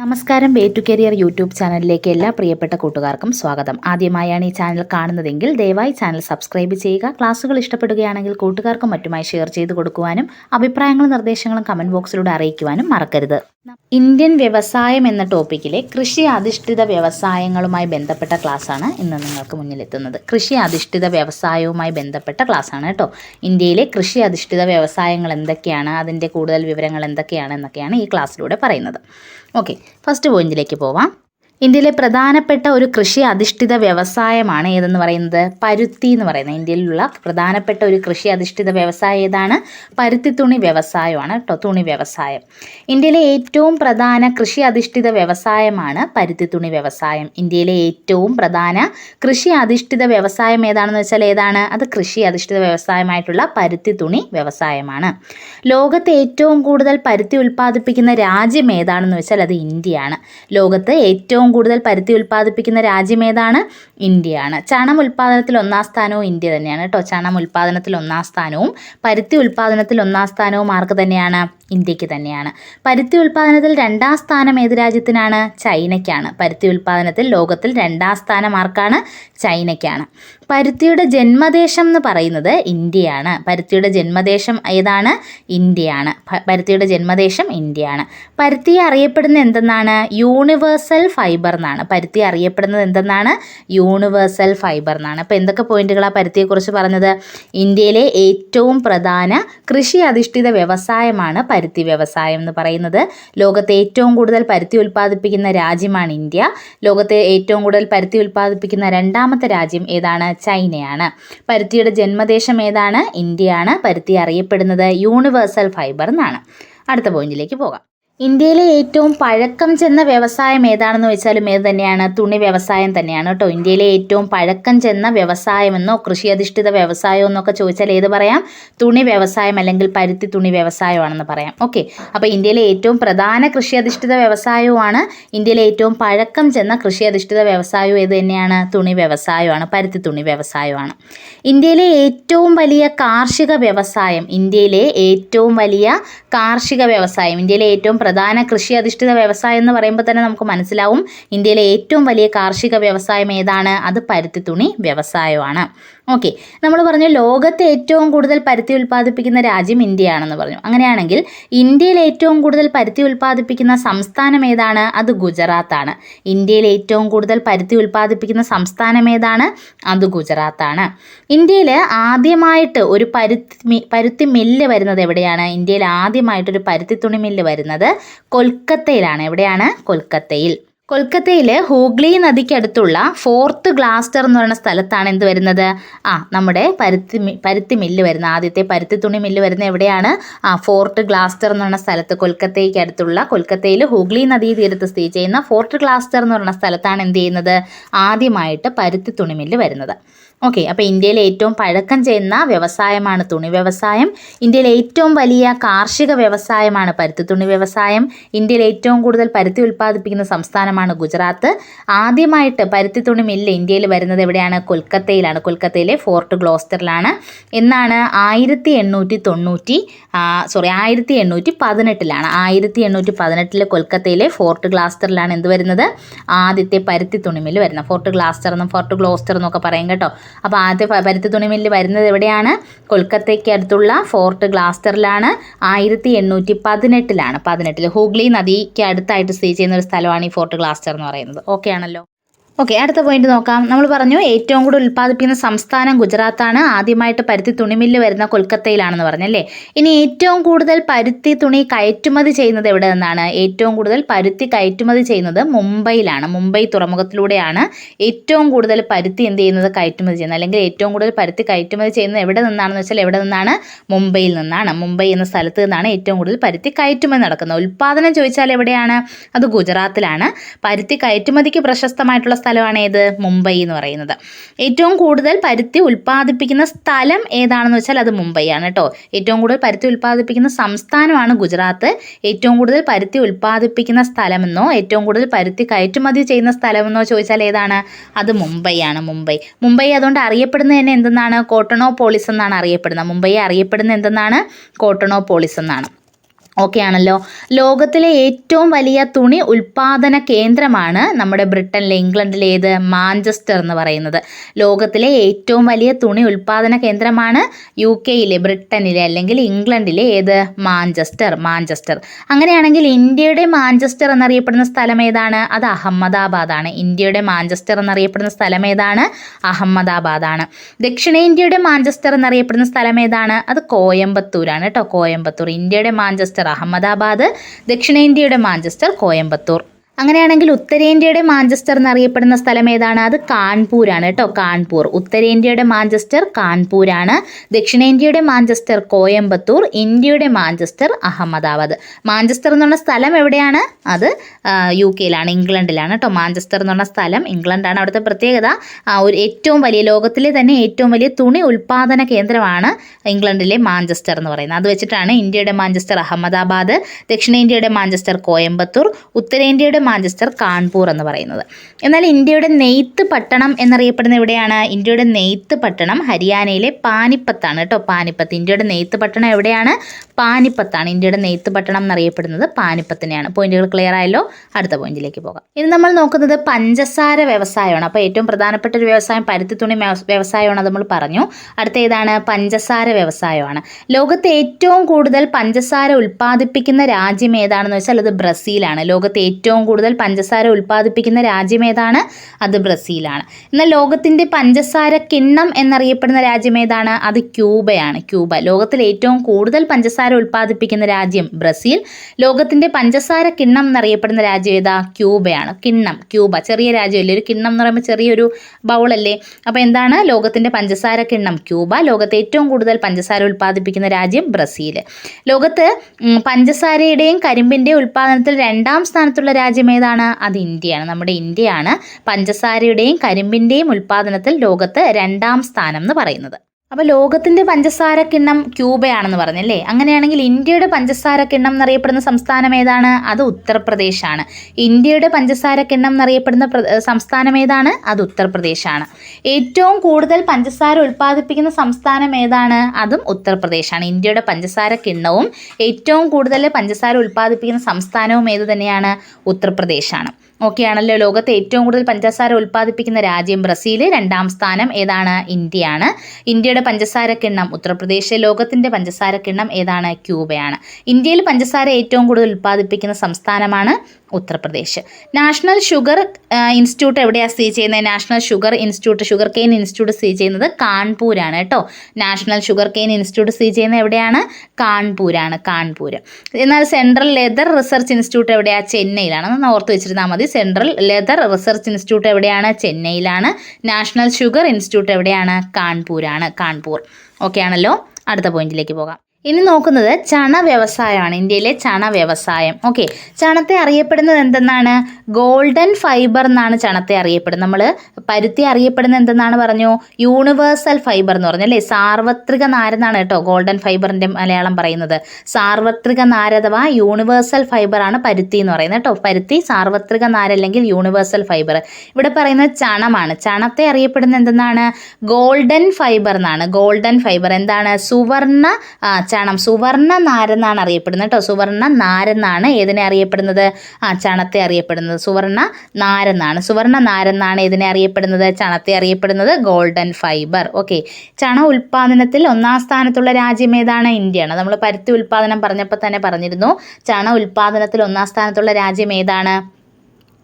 നമസ്കാരം way to career YouTube ചാനലിലേക്ക് എല്ലാ പ്രിയപ്പെട്ട കൂട്ടുകാർക്കും സ്വാഗതം. ആദ്യമായാണ് ഈ ചാനൽ കാണുന്നതെങ്കിൽ ദയവായി ചാനൽ സബ്സ്ക്രൈബ് ചെയ്യുക. ക്ലാസ്സുകൾ ഇഷ്ടപ്പെടുകയാണെങ്കിൽ കൂട്ടുകാർക്കും മറ്റുമായി ഷെയർ ചെയ്ത് കൊടുക്കുവാനും അഭിപ്രായങ്ങളും നിർദ്ദേശങ്ങളും കമന്റ് ബോക്സിലൂടെ അറിയിക്കുവാനും മറക്കരുത്. ഇന്ത്യൻ വ്യവസായം എന്ന ടോപ്പിക്കിലെ കൃഷി അധിഷ്ഠിത വ്യവസായങ്ങളുമായി ബന്ധപ്പെട്ട ക്ലാസ്സാണ് ഇന്ന് നിങ്ങൾക്ക് മുന്നിലെത്തുന്നത്. കൃഷി അധിഷ്ഠിത വ്യവസായവുമായി ബന്ധപ്പെട്ട ക്ലാസ്സാണ് കേട്ടോ. ഇന്ത്യയിലെ കൃഷി അധിഷ്ഠിത വ്യവസായങ്ങൾ എന്തൊക്കെയാണ്? അതിന്റെ കൂടുതൽ വിവരങ്ങൾ എന്തൊക്കെയാണ് എന്നൊക്കെയാണ് ഈ ക്ലാസ്സിലൂടെ പറയുന്നത്. ഓക്കെ. ഫസ്റ്റ് പോയിന്റിലേക്ക് പോവാം. ഇന്ത്യയിലെ പ്രധാനപ്പെട്ട ഒരു കൃഷി അധിഷ്ഠിത വ്യവസായമാണ് ഏതെന്ന് പറയുന്നത്? പരുത്തി എന്ന് പറയുന്നത്. ഇന്ത്യയിലുള്ള പ്രധാനപ്പെട്ട ഒരു കൃഷി അധിഷ്ഠിത വ്യവസായം ഏതാണ്? പരുത്തി തുണി വ്യവസായമാണ് കേട്ടോ തുണി വ്യവസായം. ഇന്ത്യയിലെ ഏറ്റവും പ്രധാന കൃഷി അധിഷ്ഠിത വ്യവസായമാണ് പരുത്തി തുണി വ്യവസായം. ഇന്ത്യയിലെ ഏറ്റവും പ്രധാന കൃഷി അധിഷ്ഠിത വ്യവസായം ഏതാണെന്ന് വെച്ചാൽ ഏതാണ്? അത് കൃഷി അധിഷ്ഠിത വ്യവസായമായിട്ടുള്ള പരുത്തി തുണി വ്യവസായമാണ്. ലോകത്ത് ഏറ്റവും കൂടുതൽ പരുത്തി ഉൽപ്പാദിപ്പിക്കുന്ന രാജ്യം ഏതാണെന്ന് വെച്ചാൽ അത് ഇന്ത്യയാണ്. ലോകത്ത് ഏറ്റവും കൂടുതൽ പരുത്തി ഉൽപ്പാദിപ്പിക്കുന്ന രാജ്യം ഏതാണ്? ഇന്ത്യയാണ്. ചണം ഉൽപ്പാദനത്തിൽ ഒന്നാം സ്ഥാനവും ഇന്ത്യ തന്നെയാണ് കേട്ടോ. ചണം ഉൽപ്പാദനത്തിൽ ഒന്നാം സ്ഥാനവും പരുത്തി ഉൽപ്പാദനത്തിൽ ഒന്നാം സ്ഥാനവും ആർക്ക് തന്നെയാണ്? ഇന്ത്യയ്ക്ക് തന്നെയാണ്. പരുത്തി ഉൽപ്പാദനത്തിൽ രണ്ടാം സ്ഥാനം ഏത് രാജ്യത്തിനാണ്? ചൈനയ്ക്കാണ്. പരുത്തി ഉൽപ്പാദനത്തിൽ ലോകത്തിൽ രണ്ടാം സ്ഥാനം ആർക്കാണ്? ചൈനയ്ക്കാണ്. പരുത്തിയുടെ ജന്മദേശം എന്ന് പറയുന്നത് ഇന്ത്യയാണ്. പരുത്തിയുടെ ജന്മദേശം ഏതാണ്? ഇന്ത്യയാണ്. പരുത്തിയുടെ ജന്മദേശം ഇന്ത്യയാണ്. പരുത്തി അറിയപ്പെടുന്നത് എന്തെന്നാണ്? യൂണിവേഴ്സൽ ഫൈബർ എന്നാണ്. പരുത്തി അറിയപ്പെടുന്നത് എന്തെന്നാണ്? യൂണിവേഴ്സൽ ഫൈബർ എന്നാണ്. അപ്പോൾ എന്തൊക്കെ പോയിന്റുകളാണ് പരുത്തിയെക്കുറിച്ച് പറഞ്ഞത്? ഇന്ത്യയിലെ ഏറ്റവും പ്രധാന കൃഷി അധിഷ്ഠിത വ്യവസായമാണ് പരുത്തി വ്യവസായം എന്ന് പറയുന്നത്. ലോകത്തെ ഏറ്റവും കൂടുതൽ പരുത്തി ഉൽപ്പാദിപ്പിക്കുന്ന രാജ്യമാണ് ഇന്ത്യ. ലോകത്തെ ഏറ്റവും കൂടുതൽ പരുത്തി ഉൽപ്പാദിപ്പിക്കുന്ന രണ്ടാമത്തെ രാജ്യം ഏതാണ്? ചൈനയാണ്. പരുത്തിയുടെ ജന്മദേശം ഏതാണ്? ഇന്ത്യയാണ്. പരുത്തി അറിയപ്പെടുന്നത് യൂണിവേഴ്സൽ ഫൈബർ എന്നാണ്. അടുത്ത പോയിന്റിലേക്ക് പോകാം. ഇന്ത്യയിലെ ഏറ്റവും പഴക്കം ചെന്ന വ്യവസായം ഏതാണെന്ന് വെച്ചാലും ഏത് തന്നെയാണ്. തുണി വ്യവസായം തന്നെയാണ് കേട്ടോ. ഇന്ത്യയിലെ ഏറ്റവും പഴക്കം ചെന്ന വ്യവസായമെന്നോ കൃഷി അധിഷ്ഠിത വ്യവസായം എന്നൊക്കെ ചോദിച്ചാൽ ഏത് പറയാം? തുണി വ്യവസായം അല്ലെങ്കിൽ പരുത്തി തുണി വ്യവസായമാണെന്ന് പറയാം. ഓക്കെ. അപ്പോൾ ഇന്ത്യയിലെ ഏറ്റവും പ്രധാന കൃഷി അധിഷ്ഠിത വ്യവസായവുമാണ് ഇന്ത്യയിലെ ഏറ്റവും പഴക്കം ചെന്ന കൃഷി അധിഷ്ഠിത വ്യവസായവും ഏത് തന്നെയാണ്? തുണി വ്യവസായമാണ് പരുത്തി തുണി വ്യവസായമാണ് ഇന്ത്യയിലെ ഏറ്റവും വലിയ കാർഷിക വ്യവസായം ഇന്ത്യയിലെ ഏറ്റവും വലിയ കാർഷിക വ്യവസായം ഇന്ത്യയിലെ ഏറ്റവും പ്രധാന കൃഷി അധിഷ്ഠിത വ്യവസായം എന്ന് പറയുമ്പോൾ തന്നെ നമുക്ക് മനസ്സിലാവും. ഇന്ത്യയിലെ ഏറ്റവും വലിയ കാർഷിക വ്യവസായം ഏതാണ്? അത് പരുത്തി തുണി വ്യവസായമാണ്. ഓക്കെ. നമ്മൾ പറഞ്ഞു ലോകത്തെ ഏറ്റവും കൂടുതൽ പരുത്തി ഉൽപ്പാദിപ്പിക്കുന്ന രാജ്യം ഇന്ത്യയാണെന്ന് പറഞ്ഞു. അങ്ങനെയാണെങ്കിൽ ഇന്ത്യയിൽ ഏറ്റവും കൂടുതൽ പരുത്തി ഉൽപ്പാദിപ്പിക്കുന്ന സംസ്ഥാനം ഏതാണ്? അത് ഗുജറാത്താണ്. ഇന്ത്യയിൽ ഏറ്റവും കൂടുതൽ പരുത്തി ഉൽപ്പാദിപ്പിക്കുന്ന സംസ്ഥാനം ഏതാണ്? അത് ഗുജറാത്താണ്. ഇന്ത്യയിൽ ആദ്യമായിട്ട് ഒരു പരുത്തി പരുത്തി മില്ല് വരുന്നത് എവിടെയാണ്? ഇന്ത്യയിൽ ആദ്യമായിട്ടൊരു പരുത്തി തുണി മില്ല് വരുന്നത് കൊൽക്കത്തയിലാണ്. എവിടെയാണ്? കൊൽക്കത്തയിൽ. കൊൽക്കത്തയിൽ ഹൂഗ്ലി നദിക്കടുത്തുള്ള ഫോർത്ത് ഗ്ലാസ്റ്റർ എന്ന് പറയുന്ന സ്ഥലത്താണ് എന്ത് വരുന്നത്? ആ നമ്മുടെ പരുത്തി പരുത്തി മില്ല് വരുന്ന ആദ്യത്തെ പരുത്തി തുണി മില്ല് വരുന്ന എവിടെയാണ്? ആ ഫോർട്ട് ഗ്ലാസ്റ്റർ എന്ന് പറയുന്ന സ്ഥലത്ത് കൊൽക്കത്തയ്ക്ക് അടുത്തുള്ള കൊൽക്കത്തയിൽ ഹൂഗ്ലി നദീ തീരത്ത് സ്ഥിതി ചെയ്യുന്ന ഫോർട്ട് ഗ്ലാസ്റ്റർ എന്ന് പറയുന്ന സ്ഥലത്താണ് എന്ത് ചെയ്യുന്നത്? ആദ്യമായിട്ട് പരുത്തി തുണി മില്ല് വരുന്നത്. ഓക്കെ അപ്പോൾ ഇന്ത്യയിൽ ഏറ്റവും പഴക്കം ചെയ്യുന്ന വ്യവസായമാണ് തുണി വ്യവസായം. ഇന്ത്യയിലെ ഏറ്റവും വലിയ കാർഷിക വ്യവസായമാണ് പരുത്തി തുണി വ്യവസായം. ഇന്ത്യയിൽ ഏറ്റവും കൂടുതൽ പരുത്തി ഉൽപ്പാദിപ്പിക്കുന്ന സംസ്ഥാനമാണ് ഗുജറാത്ത്. ആദ്യമായിട്ട് പരുത്തി തുണി മില്ല് ഇന്ത്യയിൽ വരുന്നത് എവിടെയാണ്? കൊൽക്കത്തയിലാണ്. കൊൽക്കത്തയിലെ ഫോർട്ട് ഗ്ലോസ്റ്ററിലാണ് എന്നാണ് ആയിരത്തി എണ്ണൂറ്റി തൊണ്ണൂറ്റി സോറി ആയിരത്തി എണ്ണൂറ്റി പതിനെട്ടിലാണ് ആയിരത്തി എണ്ണൂറ്റി പതിനെട്ടിൽ കൊൽക്കത്തയിലെ ഫോർട്ട് ഗ്ലാസ്റ്ററിലാണ് എന്ത് വരുന്നത്? ആദ്യത്തെ പരുത്തി തുണി മില്ല് വരുന്നത്. ഫോർട്ട് ഗ്ലാസ്റ്റർ എന്നും ഫോർട്ട് ഗ്ലോസ്റ്റർ എന്നൊക്കെ പറയും കേട്ടോ. അപ്പോൾ ആദ്യ പരുത്തി തുണി മില്ല് വരുന്നത് എവിടെയാണ്? കൊൽക്കത്തയ്ക്ക് അടുത്തുള്ള ഫോർട്ട് ഗ്ലാസ്റ്ററിലാണ്. ആയിരത്തി എണ്ണൂറ്റി പതിനെട്ടിലാണ്. പതിനെട്ടിൽ ഹൂഗ്ലി നദിക്ക് അടുത്തായിട്ട് സ്ഥിതി ചെയ്യുന്ന ഒരു സ്ഥലമാണ് ഈ ഫോർട്ട് ഗ്ലാസ്റ്റർ എന്ന് പറയുന്നത്. ഓക്കെ ആണല്ലോ? ഓക്കെ അടുത്ത പോയിന്റ് നോക്കാം. നമ്മൾ പറഞ്ഞു ഏറ്റവും കൂടുതൽ ഉൽപ്പാദിപ്പിക്കുന്ന സംസ്ഥാനം ഗുജറാത്താണ്. ആദ്യമായിട്ട് പരുത്തി തുണിമില്ല് വരുന്ന കൊൽക്കത്തയിലാണെന്ന് പറഞ്ഞല്ലേ ഇനി ഏറ്റവും കൂടുതൽ പരുത്തി തുണി കയറ്റുമതി ചെയ്യുന്നത് എവിടെ നിന്നാണ്? ഏറ്റവും കൂടുതൽ പരുത്തി കയറ്റുമതി ചെയ്യുന്നത് മുംബൈയിലാണ്. മുംബൈ തുറമുഖത്തിലൂടെയാണ് ഏറ്റവും കൂടുതൽ പരുത്തി എന്ത് ചെയ്യുന്നത്? കയറ്റുമതി ചെയ്യുന്നത്. അല്ലെങ്കിൽ ഏറ്റവും കൂടുതൽ പരുത്തി കയറ്റുമതി ചെയ്യുന്നത് എവിടെ നിന്നാണെന്ന് വെച്ചാൽ എവിടെ നിന്നാണ്? മുംബൈയിൽ നിന്നാണ്. മുംബൈ എന്ന സ്ഥലത്ത് നിന്നാണ് ഏറ്റവും കൂടുതൽ പരുത്തി കയറ്റുമതി നടക്കുന്നത്. ഉൽപ്പാദനം ചോദിച്ചാൽ എവിടെയാണ്? അത് ഗുജറാത്തിലാണ്. പരുത്തി കയറ്റുമതിക്ക് പ്രശസ്തമായിട്ടുള്ള സ്ഥലമാണ് ഏത്? മുംബൈ എന്ന് പറയുന്നത്. ഏറ്റവും കൂടുതൽ പരുത്തി ഉൽപ്പാദിപ്പിക്കുന്ന സ്ഥലം ഏതാണെന്ന് വെച്ചാൽ അത് മുംബൈ ആണ് കേട്ടോ ഏറ്റവും കൂടുതൽ പരുത്തി ഉൽപ്പാദിപ്പിക്കുന്ന സംസ്ഥാനമാണ് ഗുജറാത്ത്. ഏറ്റവും കൂടുതൽ പരുത്തി ഉൽപ്പാദിപ്പിക്കുന്ന സ്ഥലമെന്നോ ഏറ്റവും കൂടുതൽ പരുത്തി കയറ്റുമതി ചെയ്യുന്ന സ്ഥലമെന്നോ ചോദിച്ചാൽ ഏതാണ്? അത് മുംബൈ ആണ് മുംബൈ. മുംബൈ അതുകൊണ്ട് അറിയപ്പെടുന്നത് തന്നെ എന്തെന്നാണ്? കോട്ടണോ പോളിസ് എന്നാണ് അറിയപ്പെടുന്നത്. മുംബൈ അറിയപ്പെടുന്ന എന്തെന്നാണ്? കോട്ടണോ പോളിസ് എന്നാണ്. ഓക്കെ ആണല്ലോ ലോകത്തിലെ ഏറ്റവും വലിയ തുണി ഉൽപാദന കേന്ദ്രമാണ് നമ്മുടെ ബ്രിട്ടനിലെ ഇംഗ്ലണ്ടിലെ ഏത്? മാഞ്ചസ്റ്റർ എന്ന് പറയുന്നത്. ലോകത്തിലെ ഏറ്റവും വലിയ തുണി ഉൽപാദന കേന്ദ്രമാണ് യു കെയിലെ ബ്രിട്ടനിലെ അല്ലെങ്കിൽ ഇംഗ്ലണ്ടിലെ ഏത്? Manchester Manchester. അങ്ങനെയാണെങ്കിൽ ഇന്ത്യയുടെ മാഞ്ചസ്റ്റർ എന്നറിയപ്പെടുന്ന സ്ഥലം ഏതാണ്? അത് അഹമ്മദാബാദാണ്. ഇന്ത്യയുടെ മാഞ്ചസ്റ്റർ എന്നറിയപ്പെടുന്ന സ്ഥലം ഏതാണ്? അഹമ്മദാബാദാണ്. ദക്ഷിണേന്ത്യയുടെ മാഞ്ചസ്റ്റർ എന്നറിയപ്പെടുന്ന സ്ഥലം ഏതാണ്? അത് കോയമ്പത്തൂരാണ് കേട്ടോ കോയമ്പത്തൂർ. ഇന്ത്യയുടെ മാഞ്ചസ്റ്റർ അഹമ്മദാബാദ് ദക്ഷിണേന്ത്യയുടെ മാഞ്ചസ്റ്റർ കോയമ്പത്തൂർ. അങ്ങനെയാണെങ്കിൽ ഉത്തരേന്ത്യയുടെ മാഞ്ചസ്റ്റർ എന്നറിയപ്പെടുന്ന സ്ഥലം ഏതാണ്? അത് കാൺപൂരാണ് കേട്ടോ കാൺപൂർ. ഉത്തരേന്ത്യയുടെ മാഞ്ചസ്റ്റർ കാൺപൂരാണ്. ദക്ഷിണേന്ത്യയുടെ മാഞ്ചസ്റ്റർ കോയമ്പത്തൂർ ഇന്ത്യയുടെ മാഞ്ചസ്റ്റർ അഹമ്മദാബാദ്. മാഞ്ചസ്റ്റർ എന്ന് പറഞ്ഞ സ്ഥലം എവിടെയാണ്? അത് യു കെയിലാണ് ഇംഗ്ലണ്ടിലാണ് കേട്ടോ. മാഞ്ചസ്റ്റർ എന്ന് പറഞ്ഞ സ്ഥലം ഇംഗ്ലണ്ടാണ്. അവിടുത്തെ പ്രത്യേകത ഒരു ഏറ്റവും വലിയ ലോകത്തിലെ തന്നെ ഏറ്റവും വലിയ തുണി ഉൽപ്പാദന കേന്ദ്രമാണ് ഇംഗ്ലണ്ടിലെ മാഞ്ചസ്റ്റർ എന്ന് പറയുന്നത്. അത് വെച്ചിട്ടാണ് ഇന്ത്യയുടെ മാഞ്ചസ്റ്റർ അഹമ്മദാബാദ് ദക്ഷിണേന്ത്യയുടെ മാഞ്ചസ്റ്റർ കോയമ്പത്തൂർ ഉത്തരേന്ത്യയുടെ മാഞ്ചസ്റ്റർ കാൺപൂർ എന്ന് പറയുന്നത്. എന്നാൽ ഇന്ത്യയുടെ നെയ്ത്ത് പട്ടണം എന്നറിയപ്പെടുന്ന എവിടെയാണ്? ഇന്ത്യയുടെ നെയ്ത്ത് പട്ടണം ഹരിയാനയിലെ പാനിപ്പത്താണ് കേട്ടോ പാനിപ്പത്ത്. ഇന്ത്യയുടെ നെയ്ത്ത് പട്ടണം എവിടെയാണ്? പാനിപ്പത്താണ്. ഇന്ത്യയുടെ നെയ്ത്ത് പട്ടണം എന്നറിയപ്പെടുന്നത് പാനിപ്പത്തിനെയാണ്. പോയിന്റുകൾ ക്ലിയർ ആയല്ലോ? അടുത്ത പോയിന്റിലേക്ക് പോകാം. ഇനി നമ്മൾ നോക്കുന്നത് പഞ്ചസാര വ്യവസായമാണ്. അപ്പോൾ ഏറ്റവും പ്രധാനപ്പെട്ട ഒരു വ്യവസായം പരുത്തി തുണി വ്യവസായമാണ് നമ്മൾ പറഞ്ഞു. അടുത്ത ഏതാണ്? പഞ്ചസാര വ്യവസായമാണ്. ലോകത്തെ ഏറ്റവും കൂടുതൽ പഞ്ചസാര ഉൽപ്പാദിപ്പിക്കുന്ന രാജ്യം ഏതാണെന്ന് വെച്ചാൽ അത് ബ്രസീലാണ്. ലോകത്തെ ഏറ്റവും കൂടുതൽ പഞ്ചസാര ഉൽപ്പാദിപ്പിക്കുന്ന രാജ്യം ഏതാണ്? അത് ബ്രസീലാണ്. എന്നാൽ ലോകത്തിന്റെ പഞ്ചസാര കിണ്ണം എന്നറിയപ്പെടുന്ന രാജ്യം ഏതാണ്? അത് ക്യൂബയാണ്. ക്യൂബ. ലോകത്തിൽ ഏറ്റവും കൂടുതൽ പഞ്ചസാര ഉൽപ്പാദിപ്പിക്കുന്ന രാജ്യം ബ്രസീൽ. ലോകത്തിന്റെ പഞ്ചസാര കിണ്ണം എന്നറിയപ്പെടുന്ന രാജ്യം ഏതാ? ക്യൂബയാണ്. കിണ്ണം ക്യൂബ. ചെറിയ രാജ്യമല്ലേ? ഒരു കിണ്ണം എന്ന് പറയുമ്പോൾ ചെറിയൊരു ബൗളല്ലേ? അപ്പോൾ എന്താണ്? ലോകത്തിന്റെ പഞ്ചസാര കിണ്ണം ക്യൂബ. ലോകത്തെ ഏറ്റവും കൂടുതൽ പഞ്ചസാര ഉൽപ്പാദിപ്പിക്കുന്ന രാജ്യം ബ്രസീൽ ലോകത്ത് പഞ്ചസാരയുടെയും കരിമ്പിന്റെയും ഉൽപ്പാദനത്തിൽ രണ്ടാം സ്ഥാനത്തുള്ള രാജ്യം ഏതാണ്? അത് ഇന്ത്യയാണ്. നമ്മുടെ ഇന്ത്യയാണ് പഞ്ചസാരയുടെയും കരിമ്പിന്റെയും ഉൽപ്പാദനത്തിൽ ലോകത്ത് രണ്ടാം സ്ഥാനം എന്ന് പറയുന്നത്. അപ്പോൾ ലോകത്തിന്റെ പഞ്ചസാര കിണ്ണം ക്യൂബയാണെന്ന് പറഞ്ഞല്ലേ അങ്ങനെയാണെങ്കിൽ ഇന്ത്യയുടെ പഞ്ചസാര കിണ്ണം എന്നറിയപ്പെടുന്ന സംസ്ഥാനം ഏതാണ്? അത് ഉത്തർപ്രദേശാണ്. ഇന്ത്യയുടെ പഞ്ചസാര കിണ്ണം എന്നറിയപ്പെടുന്ന സംസ്ഥാനം ഏതാണ്? അത് ഉത്തർപ്രദേശാണ്. ഏറ്റവും കൂടുതൽ പഞ്ചസാര ഉൽപ്പാദിപ്പിക്കുന്ന സംസ്ഥാനം ഏതാണ്? അതും ഉത്തർപ്രദേശാണ്. ഇന്ത്യയുടെ പഞ്ചസാര കിണ്ണവും ഏറ്റവും കൂടുതൽ പഞ്ചസാര ഉൽപ്പാദിപ്പിക്കുന്ന സംസ്ഥാനവും ഏത് തന്നെയാണ്? ഉത്തർപ്രദേശാണ്. ഓക്കെ ആണല്ലോ ലോകത്തെ ഏറ്റവും കൂടുതൽ പഞ്ചസാര ഉൽപ്പാദിപ്പിക്കുന്ന രാജ്യം ബ്രസീൽ രണ്ടാം സ്ഥാനം ഏതാണ്? ഇന്ത്യയാണ്. ഇന്ത്യയുടെ പഞ്ചസാര കിണ്ണം ഉത്തർപ്രദേശ് ലോകത്തിന്റെ പഞ്ചസാര കിണ്ണം ഏതാണ്? ക്യൂബയാണ്. ഇന്ത്യയിൽ പഞ്ചസാര ഏറ്റവും കൂടുതൽ ഉൽപ്പാദിപ്പിക്കുന്ന സംസ്ഥാനമാണ് ഉത്തർപ്രദേശ്. നാഷണൽ ഷുഗർ ഇൻസ്റ്റിറ്റ്യൂട്ട് എവിടെയാണ് സ്ഥിതി ചെയ്യുന്നത്? National sugar institute sugar cane institute സ്ഥിതി ചെയ്യുന്നത് കാൺപൂരാണ് കേട്ടോ. നാഷണൽ ഷുഗർ കെയിൻ ഇൻസ്റ്റിറ്റ്യൂട്ട് സ്ഥിതി ചെയ്യുന്നത് എവിടെയാണ്? കാൺപൂരാണ് കാൺപൂർ എന്നാൽ സെൻട്രൽ ലെതർ റിസർച്ച് ഇൻസ്റ്റിറ്റ്യൂട്ട് എവിടെയാണ് ചെന്നൈയിലാണ്. ഒന്ന് ഓർത്ത് വെച്ചിരുന്നാൽ മതി. സെൻട്രൽ ലെതർ റിസർച്ച് ഇൻസ്റ്റിറ്റ്യൂട്ട് എവിടെയാണ്? ചെന്നൈയിലാണ്. നാഷണൽ ഷുഗർ ഇൻസ്റ്റിറ്റ്യൂട്ട് എവിടെയാണ്? കാൺപൂരാണ്. കാൺപൂർ. ഓക്കെ ആണല്ലോ. അടുത്ത പോയിന്റിലേക്ക് പോകാം. ഇനി നോക്കുന്നത് ചണ വ്യവസായമാണ് ഇന്ത്യയിലെ ചണ വ്യവസായം. ഓക്കെ ചണത്തെ അറിയപ്പെടുന്നത് എന്തെന്നാണ്? ഗോൾഡൻ ഫൈബർ എന്നാണ് ചണത്തെ അറിയപ്പെടുന്നത്. നമ്മൾ പരുത്തി അറിയപ്പെടുന്നത് എന്തെന്നാണ് പറഞ്ഞു? യൂണിവേഴ്സൽ ഫൈബർ എന്ന് പറഞ്ഞു അല്ലേ? സാർവത്രിക നാരെന്നാണ് കേട്ടോ ഗോൾഡൻ ഫൈബറിന്റെ മലയാളം പറയുന്നത്. സാർവത്രിക നാര് അഥവാ യൂണിവേഴ്സൽ ഫൈബറാണ് പരുത്തി എന്ന് പറയുന്നത് കേട്ടോ. പരുത്തി സാർവത്രിക നാര അല്ലെങ്കിൽ യൂണിവേഴ്സൽ ഫൈബർ ഇവിടെ പറയുന്നത് ചണമാണ്. ചണത്തെ അറിയപ്പെടുന്നത് എന്തെന്നാണ്? ഗോൾഡൻ ഫൈബർ എന്നാണ്. ഗോൾഡൻ ഫൈബർ എന്താണ്? സുവർണ ചണം. സുവർണ നാരെന്നാണ് അറിയപ്പെടുന്നത് കേട്ടോ. സുവർണ നാരെന്നാണ് ഏതിനെ അറിയപ്പെടുന്നത്? ആ ചണത്തെ അറിയപ്പെടുന്നത്. സുവർണ നാരെന്നാണ് സുവർണ നാരെന്നാണ് ഇതിനെ അറിയപ്പെടുന്നത്? ചണത്തെ അറിയപ്പെടുന്നത് ഗോൾഡൻ ഫൈബർ. ഓക്കെ. ചണ ഉൽപ്പാദനത്തിൽ ഒന്നാം സ്ഥാനത്തുള്ള രാജ്യം ഏതാണ്? ഇന്ത്യയാണ്. നമ്മൾ പരുത്തി ഉൽപ്പാദനം പറഞ്ഞപ്പോൾ തന്നെ പറഞ്ഞിരുന്നു. ചണ ഉൽപ്പാദനത്തിൽ ഒന്നാം സ്ഥാനത്തുള്ള രാജ്യം ഏതാണ്?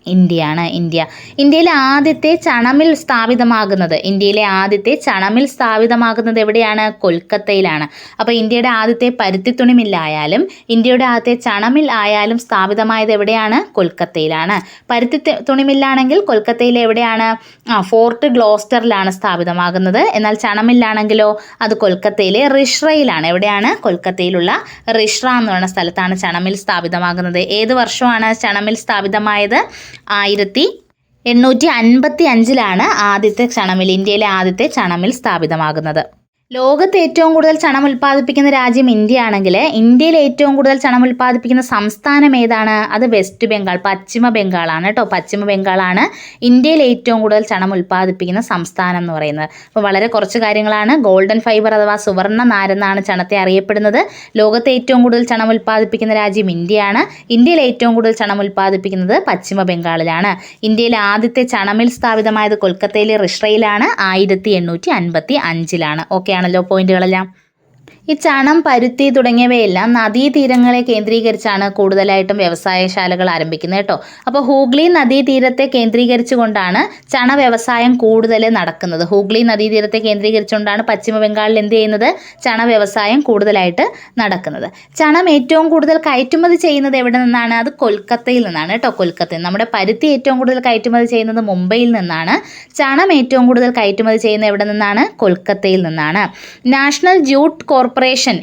ഇന്ത്യയാണ് ഇന്ത്യ. ഇന്ത്യയിലെ ആദ്യത്തെ ചണമിൽ സ്ഥാപിതമാകുന്നത് ഇന്ത്യയിലെ ആദ്യത്തെ ചണമിൽ സ്ഥാപിതമാകുന്നത് എവിടെയാണ്? കൊൽക്കത്തയിലാണ്. അപ്പോൾ ഇന്ത്യയുടെ ആദ്യത്തെ പരുത്തിത്തുണി മില്ലായാലും ഇന്ത്യയുടെ ആദ്യത്തെ ചണമിൽ ആയാലും സ്ഥാപിതമായത് എവിടെയാണ്? കൊൽക്കത്തയിലാണ്. പരുത്തി തുണിമില്ലാണെങ്കിൽ കൊൽക്കത്തയിലെ എവിടെയാണ്? ആ ഫോർട്ട് ഗ്ലോസ്റ്ററിലാണ് സ്ഥാപിതമാകുന്നത്. എന്നാൽ ചണമില്ലാണെങ്കിലോ? അത് കൊൽക്കത്തയിലെ റിഷ്രയിലാണ് എവിടെയാണ്? കൊൽക്കത്തയിലുള്ള റിഷ്ര എന്ന് പറയുന്ന സ്ഥലത്താണ് ചണമിൽ സ്ഥാപിതമാകുന്നത്. ഏത് വർഷമാണ് ചണമിൽ സ്ഥാപിതമായത്? ആയിരത്തി എണ്ണൂറ്റി അൻപത്തി അഞ്ചിലാണ് ആദ്യത്തെ ചണമിൽ ഇന്ത്യയിലെ ആദ്യത്തെ ചണമിൽ സ്ഥാപിതമാകുന്നത്. ലോകത്ത് ഏറ്റവും കൂടുതൽ ചണം ഉൽപ്പാദിപ്പിക്കുന്ന രാജ്യം ഇന്ത്യ ആണെങ്കിൽ ഇന്ത്യയിൽ ഏറ്റവും കൂടുതൽ ചണം ഉൽപ്പാദിപ്പിക്കുന്ന സംസ്ഥാനം ഏതാണ്? അത് വെസ്റ്റ് ബംഗാൾ പശ്ചിമ ബംഗാളാണ് കേട്ടോ. പശ്ചിമ ബംഗാളാണ് ഇന്ത്യയിൽ ഏറ്റവും കൂടുതൽ ചണം ഉൽപ്പാദിപ്പിക്കുന്ന സംസ്ഥാനം എന്ന് പറയുന്നത്. അപ്പോൾ വളരെ കുറച്ച് കാര്യങ്ങളാണ്. ഗോൾഡൻ ഫൈബർ അഥവാ സുവർണ നാരെന്നാണ് ചണത്തെ അറിയപ്പെടുന്നത്. ലോകത്തെ ഏറ്റവും കൂടുതൽ ചണം ഉൽപ്പാദിപ്പിക്കുന്ന രാജ്യം ഇന്ത്യയാണ്. ഇന്ത്യയിൽ ഏറ്റവും കൂടുതൽ ചണം ഉൽപ്പാദിപ്പിക്കുന്നത് പശ്ചിമ ബംഗാളിലാണ്. ഇന്ത്യയിലെ ആദ്യത്തെ ചണമിൽ സ്ഥാപിതമായത് കൊൽക്കത്തയിലെ റിഷ്രയിലാണ് ആയിരത്തി എണ്ണൂറ്റി അൻപത്തി അഞ്ചിലാണ്. ഓക്കെ ആണല്ലോ പോയിന്റുകളെല്ലാം. ഈ ചണം പരുത്തി തുടങ്ങിയവയെല്ലാം നദീതീരങ്ങളെ കേന്ദ്രീകരിച്ചാണ് കൂടുതലായിട്ടും വ്യവസായശാലകൾ ആരംഭിക്കുന്നത് കേട്ടോ. അപ്പോൾ ഹൂഗ്ലി നദീതീരത്തെ കേന്ദ്രീകരിച്ചുകൊണ്ടാണ് ചണ വ്യവസായം കൂടുതൽ നടക്കുന്നത്. ഹൂഗ്ലി നദീതീരത്തെ കേന്ദ്രീകരിച്ചുകൊണ്ടാണ് പശ്ചിമ ബംഗാളിൽ എന്ത് ചെയ്യുന്നത്? ചണ വ്യവസായം കൂടുതലായിട്ട് നടക്കുന്നത്. ചണം ഏറ്റവും കൂടുതൽ കയറ്റുമതി ചെയ്യുന്നത് എവിടെ നിന്നാണ്? അത് കൊൽക്കത്തയിൽ നിന്നാണ് കേട്ടോ കൊൽക്കത്തയിൽ. നമ്മുടെ പരുത്തി ഏറ്റവും കൂടുതൽ കയറ്റുമതി ചെയ്യുന്നത് മുംബൈയിൽ നിന്നാണ്. ചണം ഏറ്റവും കൂടുതൽ കയറ്റുമതി ചെയ്യുന്നത് എവിടെ നിന്നാണ്? കൊൽക്കത്തയിൽ നിന്നാണ്. നാഷണൽ ജൂട്ട് കോർപ്പറേഷൻ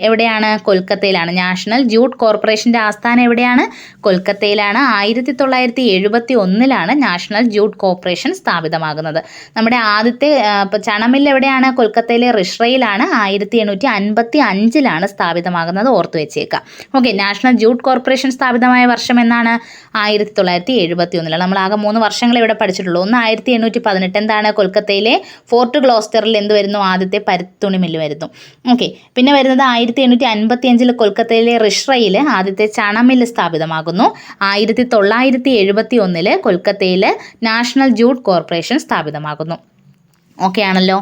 എവിടെയാണ്? കൊൽക്കത്തയിലാണ്. നാഷണൽ ജൂട്ട് കോർപ്പറേഷന്റെ ആസ്ഥാനം എവിടെയാണ്? കൊൽക്കത്തയിലാണ്. ആയിരത്തി തൊള്ളായിരത്തി എഴുപത്തി ഒന്നിലാണ് നാഷണൽ ജൂട്ട് കോർപ്പറേഷൻ സ്ഥാപിതമാകുന്നത്. നമ്മുടെ ആദ്യത്തെ ചണമിൽ എവിടെയാണ്? കൊൽക്കത്തയിലെ റിഷ്രയിലാണ് ആയിരത്തി എണ്ണൂറ്റി അൻപത്തി അഞ്ചിലാണ് സ്ഥാപിതമാകുന്നത് ഓർത്തു വെച്ചേക്കാം. ഓക്കെ നാഷണൽ ജൂട്ട് കോർപ്പറേഷൻ സ്ഥാപിതമായ വർഷം എന്നാണ്? ആയിരത്തി തൊള്ളായിരത്തി എഴുപത്തി ഒന്നിലാണ് നമ്മൾ ആകെ മൂന്ന് വർഷങ്ങൾ ഇവിടെ പഠിച്ചിട്ടുള്ളൂ. ഒന്ന് ആയിരത്തി എണ്ണൂറ്റി പതിനെട്ട് എന്താണ്? കൊൽക്കത്തയിലെ ഫോർട്ട് ഗ്ലോസ്റ്ററിൽ എന്ത് വരുന്നു? ആദ്യത്തെ പരുത്തുണി മില്ല് വരുന്നു. ഓക്കെ പിന്നെ വരുന്നത് ആയിരത്തി എണ്ണൂറ്റി അൻപത്തി അഞ്ചിൽ കൊൽക്കത്തയിലെ റിഷ്രയിൽ ആദ്യത്തെ ചണമില്ല് സ്ഥാപിതമാകുന്നു. ആയിരത്തി തൊള്ളായിരത്തി എഴുപത്തി ഒന്നിൽ കൊൽക്കത്തയിലെ നാഷണൽ ജൂട്ട് കോർപ്പറേഷൻ സ്ഥാപിതമാകുന്നു. ഓക്കെ ആണല്ലോ.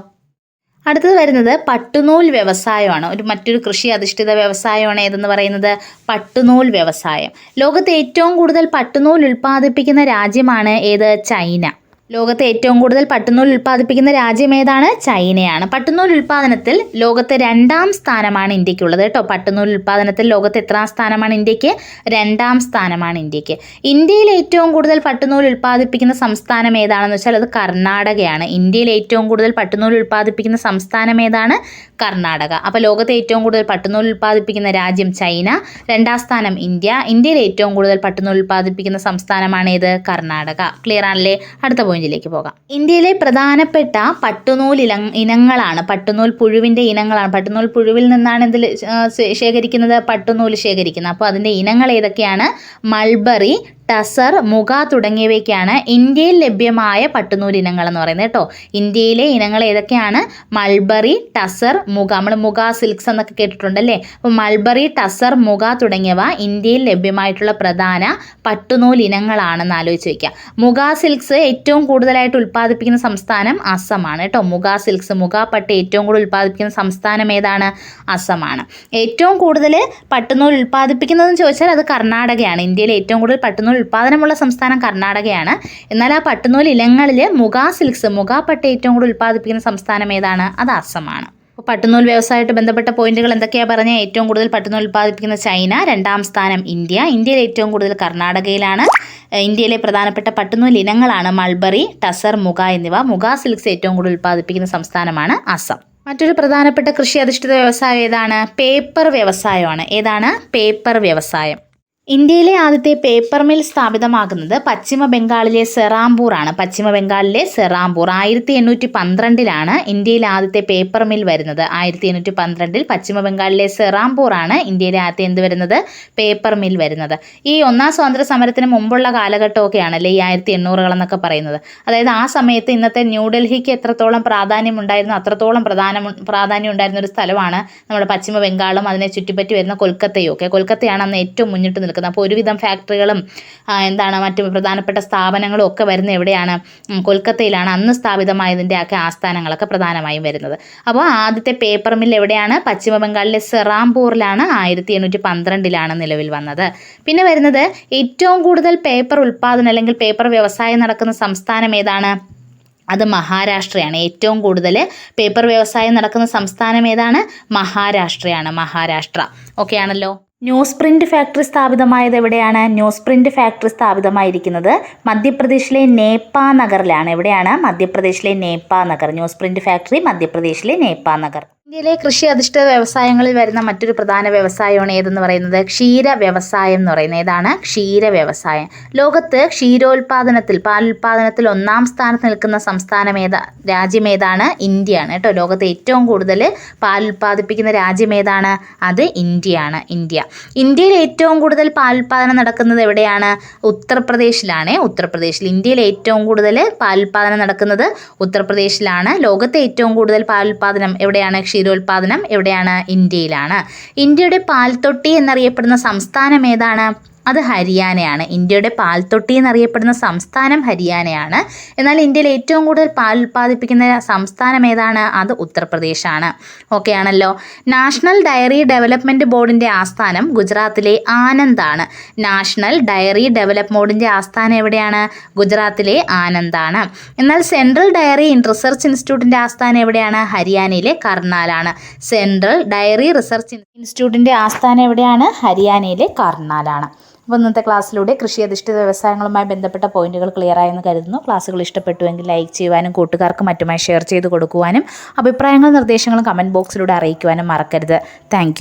അടുത്തത് വരുന്നത് പട്ടുനൂൽ വ്യവസായമാണ്. ഒരു മറ്റൊരു കൃഷി അധിഷ്ഠിത വ്യവസായമാണ് ഏതെന്ന് പറയുന്നത്? പട്ടുനൂൽ വ്യവസായം. ലോകത്ത് ഏറ്റവും കൂടുതൽ പട്ടുനൂൽ ഉൽപ്പാദിപ്പിക്കുന്ന രാജ്യമാണ് ഏത്? ചൈന. ലോകത്തെ ഏറ്റവും കൂടുതൽ പട്ടുനൂൽ ഉൽപ്പാദിപ്പിക്കുന്ന രാജ്യം ഏതാണ്? ചൈനയാണ്. പട്ടുനൂൽ ഉൽപ്പാദനത്തിൽ ലോകത്തെ രണ്ടാം സ്ഥാനമാണ് ഇന്ത്യക്കുള്ളത് കേട്ടോ. പട്ടുനൂൽ ഉൽപ്പാദനത്തിൽ ലോകത്ത് എത്രാം സ്ഥാനമാണ് ഇന്ത്യയ്ക്ക്? രണ്ടാം സ്ഥാനമാണ് ഇന്ത്യയ്ക്ക്. ഇന്ത്യയിൽ ഏറ്റവും കൂടുതൽ പട്ടുനൂൽ ഉൽപ്പാദിപ്പിക്കുന്ന സംസ്ഥാനം ഏതാണെന്ന് വെച്ചാൽ അത് കർണാടകയാണ്. ഇന്ത്യയിൽ ഏറ്റവും കൂടുതൽ പട്ടുനൂൽ ഉൽപ്പാദിപ്പിക്കുന്ന സംസ്ഥാനം ഏതാണ്? കർണാടക. അപ്പോൾ ലോകത്തെ ഏറ്റവും കൂടുതൽ പട്ടുനൂൽ ഉൽപ്പാദിപ്പിക്കുന്ന രാജ്യം ചൈന. രണ്ടാം സ്ഥാനം ഇന്ത്യ. ഇന്ത്യയിൽ ഏറ്റവും കൂടുതൽ പട്ടുനൂൽ ഉൽപ്പാദിപ്പിക്കുന്ന സംസ്ഥാനമാണ് ഏത്? കർണാടക. ക്ലിയർ ആണല്ലേ? അടുത്ത പോയിന്റിലേക്ക് പോകാം. ഇന്ത്യയിലെ പ്രധാനപ്പെട്ട പട്ടുനൂൽ ഇല ഇനങ്ങളാണ് പട്ടുനൂൽ പുഴുവിന്റെ ഇനങ്ങളാണ്. പട്ടുനൂൽ പുഴുവിൽ നിന്നാണ് ഇതിൽ ശേഖരിക്കുന്നത്? പട്ടുനൂൽ ശേഖരിക്കുന്നത്. അപ്പോൾ അതിന്റെ ഇനങ്ങൾ ഏതൊക്കെയാണ്? മൾബറി ടസർ മുഗ തുടങ്ങിയവയ്ക്കാണ് ഇന്ത്യയിൽ ലഭ്യമായ പട്ടുനൂൽ ഇനങ്ങൾ എന്ന് പറയുന്നത് കേട്ടോ. ഇന്ത്യയിലെ ഇനങ്ങൾ ഏതൊക്കെയാണ്? Mulberry tussar muga. നമ്മൾ മുഗ സിൽക്സ് എന്നൊക്കെ കേട്ടിട്ടുണ്ടല്ലേ? അപ്പോൾ മൾബറി ടസർ മുഗ തുടങ്ങിയവ ഇന്ത്യയിൽ ലഭ്യമായിട്ടുള്ള പ്രധാന പട്ടുനൂൽ ഇനങ്ങളാണെന്ന് ആലോചിച്ച് വയ്ക്കുക മുഗ സിൽക്സ് ഏറ്റവും കൂടുതലായിട്ട് ഉൽപ്പാദിപ്പിക്കുന്ന സംസ്ഥാനം അസമാണ് കേട്ടോ. മുഗ സിൽക്സ് മുഗ പട്ട് ഏറ്റവും കൂടുതൽ ഉൽപ്പാദിപ്പിക്കുന്ന സംസ്ഥാനം ഏതാണ്? അസമാണ്. ഏറ്റവും കൂടുതൽ പട്ടുനൂൽ ഉൽപ്പാദിപ്പിക്കുന്നതെന്ന് ചോദിച്ചാൽ അത് കർണാടകയാണ്. ഇന്ത്യയിൽ ഏറ്റവും കൂടുതൽ പട്ടുനൂൽ ഉൽപ്പാദനമുള്ള സംസ്ഥാനം കർണാടകയാണ്. എന്നാൽ ആ പട്ടുനൂൽ ഇനങ്ങളിൽ മുഗാ സിൽക്സ് മുഗാ പട്ട് ഏറ്റവും കൂടുതൽ ഉൽപ്പാദിപ്പിക്കുന്ന സംസ്ഥാനം ഏതാണ്? അത് അസമാണ് അപ്പോൾ പട്ടുനൂൽ വ്യവസായമായിട്ട് ബന്ധപ്പെട്ട പോയിന്റുകൾ എന്തൊക്കെയാണ് പറഞ്ഞാൽ ഏറ്റവും കൂടുതൽ പട്ടുനൂൽ ഉൽപ്പാദിപ്പിക്കുന്ന ചൈന രണ്ടാം സ്ഥാനം ഇന്ത്യ ഇന്ത്യയിൽ ഏറ്റവും കൂടുതൽ കർണാടകയിലാണ്. ഇന്ത്യയിലെ പ്രധാനപ്പെട്ട പട്ടുനൂൽ ഇനങ്ങളാണ് മൾബറി ടസർ മുഗ എന്നിവ. മുഗ സിൽക്സ് ഏറ്റവും കൂടുതൽ ഉൽപ്പാദിപ്പിക്കുന്ന സംസ്ഥാനമാണ് അസം. മറ്റൊരു പ്രധാനപ്പെട്ട കൃഷി അധിഷ്ഠിത വ്യവസായം ഏതാണ്? പേപ്പർ വ്യവസായമാണ്. ഏതാണ്? പേപ്പർ വ്യവസായം. ഇന്ത്യയിലെ ആദ്യത്തെ പേപ്പർ മിൽ സ്ഥാപിതമാകുന്നത് പശ്ചിമ ബംഗാളിലെ സെറാംപൂർ ആണ്. പശ്ചിമ ബംഗാളിലെ സെറാംപൂർ ആയിരത്തി എണ്ണൂറ്റി പന്ത്രണ്ടിലാണ് ഇന്ത്യയിലെ ആദ്യത്തെ പേപ്പർ മിൽ വരുന്നത്. ആയിരത്തി എണ്ണൂറ്റി പന്ത്രണ്ടിൽ പശ്ചിമ ബംഗാളിലെ സെറാംപൂർ ആണ് ഇന്ത്യയിലെ ആദ്യത്തെ എന്ത് വരുന്നത്? പേപ്പർ മിൽ വരുന്നത്. ഈ ഒന്നാം സ്വാതന്ത്ര്യ സമരത്തിന് മുമ്പുള്ള കാലഘട്ടമൊക്കെയാണല്ലേ ഈ ആയിരത്തി എണ്ണൂറുകളെന്നൊക്കെ പറയുന്നത്. അതായത് ആ സമയത്ത് ഇന്നത്തെ ന്യൂഡൽഹിക്ക് എത്രത്തോളം പ്രാധാന്യം ഉണ്ടായിരുന്നു അത്രത്തോളം പ്രധാനം പ്രാധാന്യം ഉണ്ടായിരുന്ന ഒരു സ്ഥലമാണ് നമ്മുടെ പശ്ചിമ ബംഗാളും അതിനെ ചുറ്റിപ്പറ്റി വരുന്ന കൊൽക്കത്തയും ഒക്കെ. കൊൽക്കത്തയാണ് അന്ന് ഏറ്റവും മുന്നിട്ട് നിൽക്കുന്നത്. അപ്പോൾ ഒരുവിധം ഫാക്ടറികളും എന്താണ് മറ്റ് പ്രധാനപ്പെട്ട സ്ഥാപനങ്ങളും ഒക്കെ വരുന്ന എവിടെയാണ്? കൊൽക്കത്തയിലാണ് അന്ന് സ്ഥാപിതമായതിന്റെ ഒക്കെ ആസ്ഥാനങ്ങളൊക്കെ പ്രധാനമായും വരുന്നത്. അപ്പോൾ ആദ്യത്തെ പേപ്പർ മിൽ എവിടെയാണ്? പശ്ചിമ ബംഗാളിലെ സെറാംപൂറിലാണ് ആയിരത്തി എണ്ണൂറ്റി പന്ത്രണ്ടിലാണ് നിലവിൽ വന്നത്. പിന്നെ വരുന്നത് ഏറ്റവും കൂടുതൽ പേപ്പർ ഉൽപ്പാദനം അല്ലെങ്കിൽ പേപ്പർ വ്യവസായം നടക്കുന്ന സംസ്ഥാനം ഏതാണ്? അത് മഹാരാഷ്ട്രയാണ്. ഏറ്റവും കൂടുതൽ പേപ്പർ വ്യവസായം നടക്കുന്ന സംസ്ഥാനം ഏതാണ്? മഹാരാഷ്ട്രയാണ്. മഹാരാഷ്ട്ര. ഓക്കെ ആണല്ലോ? ന്യൂസ് പ്രിന്റ് ഫാക്ടറി സ്ഥാപിതമായത് എവിടെയാണ്? ന്യൂസ് പ്രിന്റ് ഫാക്ടറി സ്ഥാപിതമായിരിക്കുന്നത് മധ്യപ്രദേശിലെ നേപ്പാ നഗറിലാണ്. എവിടെയാണ്? മധ്യപ്രദേശിലെ Nepa Nagar. News print factory മധ്യപ്രദേശിലെ നേപ്പാ നഗർ. ഇന്ത്യയിലെ കൃഷി അധിഷ്ഠിത വ്യവസായങ്ങളിൽ വരുന്ന മറ്റൊരു പ്രധാന വ്യവസായമാണ് ഏതെന്ന് പറയുന്നത്? ക്ഷീര വ്യവസായം എന്ന് പറയുന്നത്. ഏതാണ്? ക്ഷീര വ്യവസായം. ലോകത്ത് ക്ഷീരോത്പാദനത്തിൽ പാലുൽപാദനത്തിൽ ഒന്നാം സ്ഥാനത്ത് നിൽക്കുന്ന സംസ്ഥാനം ഏതാ? രാജ്യം ഏതാണ്? ഇന്ത്യയാണ് കേട്ടോ. ലോകത്ത് ഏറ്റവും കൂടുതൽ പാലുൽപാദിപ്പിക്കുന്ന രാജ്യം ഏതാണ്? അത് ഇന്ത്യയാണ് ഇന്ത്യ. ഇന്ത്യയിൽ ഏറ്റവും കൂടുതൽ പാലുൽപാദനം നടക്കുന്നത് എവിടെയാണ്? ഉത്തർപ്രദേശിലാണ്. ഉത്തർപ്രദേശിൽ ഇന്ത്യയിൽ ഏറ്റവും കൂടുതൽ പാലുൽപാദനം നടക്കുന്നത് ഉത്തർപ്രദേശിലാണ്. ലോകത്തെ ഏറ്റവും കൂടുതൽ പാലുൽപാദനം എവിടെയാണ്? ക്ഷീരോത്പാദനം എവിടെയാണ്? ഇന്ത്യയിലാണ്. ഇന്ത്യയുടെ പാൽത്തൊട്ടി എന്നറിയപ്പെടുന്ന സംസ്ഥാനം ഏതാണ്? അത് ഹരിയാനയാണ്. ഇന്ത്യയുടെ പാൽത്തൊട്ടി എന്നറിയപ്പെടുന്ന സംസ്ഥാനം ഹരിയാനയാണ്. എന്നാൽ ഇന്ത്യയിൽ ഏറ്റവും കൂടുതൽ പാൽ ഉൽപ്പാദിപ്പിക്കുന്ന സംസ്ഥാനം ഏതാണ്? അത് ഉത്തർപ്രദേശാണ്. ഓക്കെ ആണല്ലോ. നാഷണൽ ഡയറി ഡെവലപ്മെന്റ് ബോർഡിന്റെ ആസ്ഥാനം ഗുജറാത്തിലെ ആനന്ദാണ്. നാഷണൽ ഡയറി ഡെവലപ്മെന്റ് ബോർഡിന്റെ ആസ്ഥാനം എവിടെയാണ്? ഗുജറാത്തിലെ ആനന്ദാണ്. എന്നാൽ സെൻട്രൽ ഡയറി റിസർച്ച് ഇൻസ്റ്റിറ്റ്യൂട്ടിന്റെ ആസ്ഥാനം എവിടെയാണ്? ഹരിയാനയിലെ കർണാലാണ്. സെൻട്രൽ ഡയറി റിസർച്ച് ഇൻസ്റ്റിറ്റ്യൂട്ടിന്റെ ആസ്ഥാനം എവിടെയാണ്? ഹരിയാനയിലെ കർണാലാണ്. അപ്പോൾ ഇന്നത്തെ ക്ലാസ്സിലൂടെ കൃഷി അധിഷ്ഠിത വ്യവസായങ്ങളുമായി ബന്ധപ്പെട്ട പോയിന്റുകൾ ക്ലിയർ ആയെന്ന് കരുതുന്നു. ക്ലാസ്സുകൾ ഇഷ്ടപ്പെട്ടുവെങ്കിൽ ലൈക്ക് ചെയ്യുവാനും കൂട്ടുകാർക്ക് മറ്റുമായി ഷെയർ ചെയ്ത് കൊടുക്കുവാനും അഭിപ്രായങ്ങളും നിർദ്ദേശങ്ങളും കമന്റ് ബോക്സിലൂടെ അറിയിക്കുവാനും മറക്കരുത്. താങ്ക്